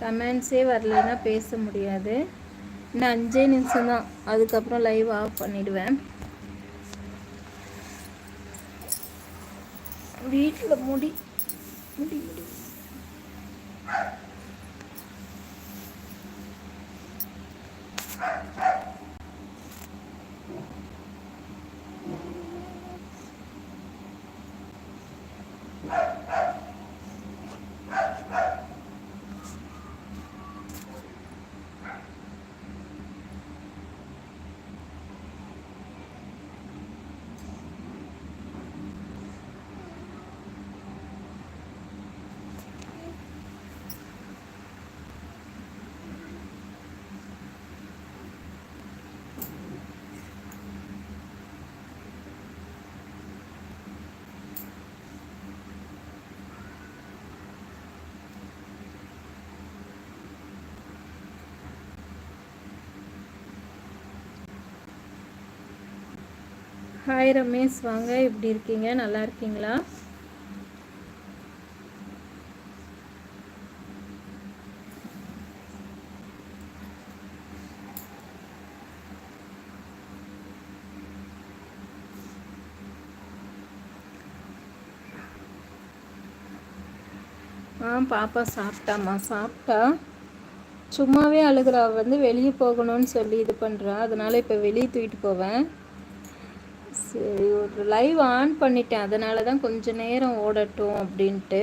கமெண்ட்ஸே வரலைன்னா பேச முடியாது. இன்னும் அஞ்சே நிமிஷம் தான். அதுக்கப்புறம் லைவ் ஆஃப் பண்ணிடுவேன். வீட்டில் முடி முடி முடி. ஹாய் ரமேஷ் வாங்க. எப்படி இருக்கீங்க? நல்லா இருக்கீங்களா? ஆ பாப்பா சாப்பிட்டாம்மா. சாப்பிட்டா? சும்மாவே அழுகிறா. வந்து வெளியே போகணும்னு சொல்லி இது பண்ணுறா அதனால் இப்போ வெளியே தூக்கிட்டு போவேன். சரி ஒரு லைவ் ஆன் பண்ணிட்டேன். அதனால தான் கொஞ்ச நேரம் ஓடட்டும் அப்படின்ட்டு.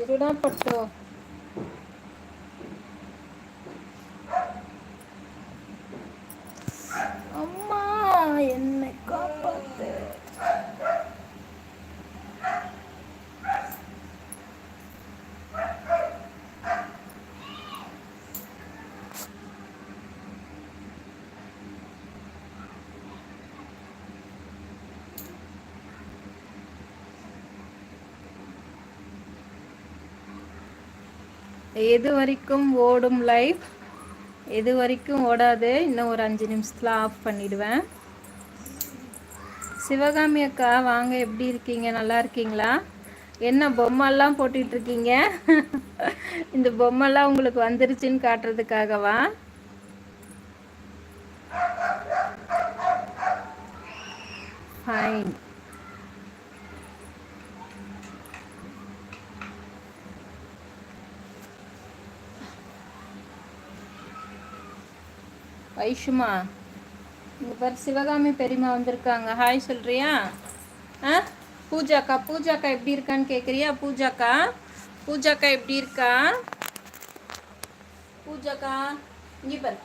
இருடா பட்டோ. எது வரைக்கும் ஓடும் லைஃப் எது வரைக்கும் ஓடாது. இன்னும் ஒரு அஞ்சு நிமிஷத்தில் ஆஃப் பண்ணிடுவேன். சிவகாமி அக்கா வாங்க. எப்படி இருக்கீங்க? நல்லா இருக்கீங்களா? என்ன பொம்மெல்லாம் போட்டுட்ருக்கீங்க இந்த பொம்மெல்லாம் உங்களுக்கு வந்துருச்சுன்னு காட்டுறதுக்காகவா? ஃபைன் வைஷுமா இங்கே பாரு சிவகாமி பெரியம்மா வந்திருக்காங்க. ஹாய் சொல்கிறியா ஆ? பூஜாக்கா பூஜாக்கா எப்படி இருக்கான்னு கேட்குறியா பூஜாக்கா பூஜாக்கா எப்படி இருக்கா? பூஜாக்கா இங்கே பாரு.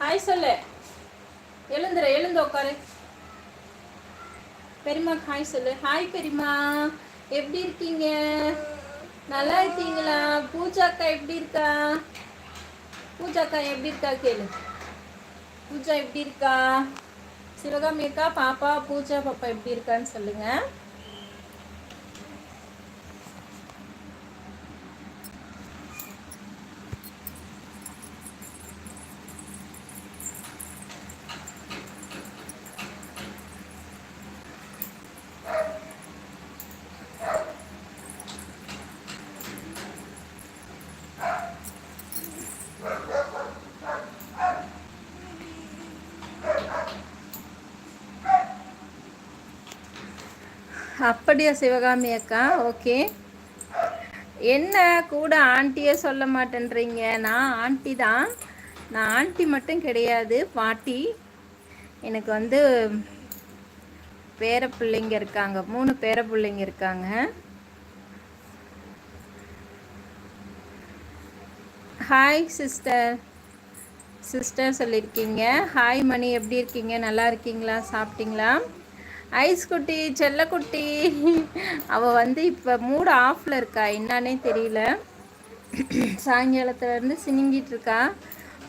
ஹாய் சொல்லு. எழுந்துற எழுந்து உட்காரு பெரியமா ஹாய் சொல்லு. ஹாய் பெரியம்மா. எப்படி இருக்கீங்க? நல்லா இருக்கீங்களா? பூஜாக்கா எப்படி இருக்கா? பூஜாக்கா எப்படி இருக்கா கேளு. பூஜா எப்படி இருக்கா? சிவகாமி இருக்கா பாப்பா பூஜா பாப்பா எப்படி இருக்கான்னு சொல்லுங்கள் அப்படியா சிவகாமி அக்கா? ஓகே. என்ன கூட ஆண்டியே சொல்ல மாட்டேன்றீங்க? நான் ஆண்டி தான். நான் ஆண்டி மட்டும் கிடையாது பாட்டி. எனக்கு வந்து பேர பிள்ளைங்க இருக்காங்க. மூணு பேர பிள்ளைங்க இருக்காங்க. ஹாய் சிஸ்டர் சிஸ்டர் சொல்லியிருக்கீங்க. ஹாய் மணி. எப்படி இருக்கீங்க? நல்லா இருக்கீங்களா? சாப்பிட்டீங்களா? ஐஸ் குட்டி செல்லக்குட்டி அவள் வந்து இப்போ மூடு ஆஃபில் இருக்கா? என்னானே தெரியல. சாயங்காலத்துலேருந்து சினிங்கிட்டு இருக்கா.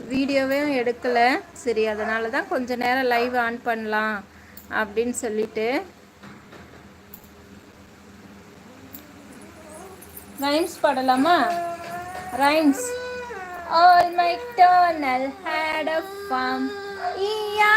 வீடியோவே எடுக்கலை. சரி அதனால தான் கொஞ்ச நேரம் லைவ் ஆன் பண்ணலாம் அப்படின்னு சொல்லிட்டு. ரைம்ஸ் பாடலாமா? Rhymes All my tunnel had a farm.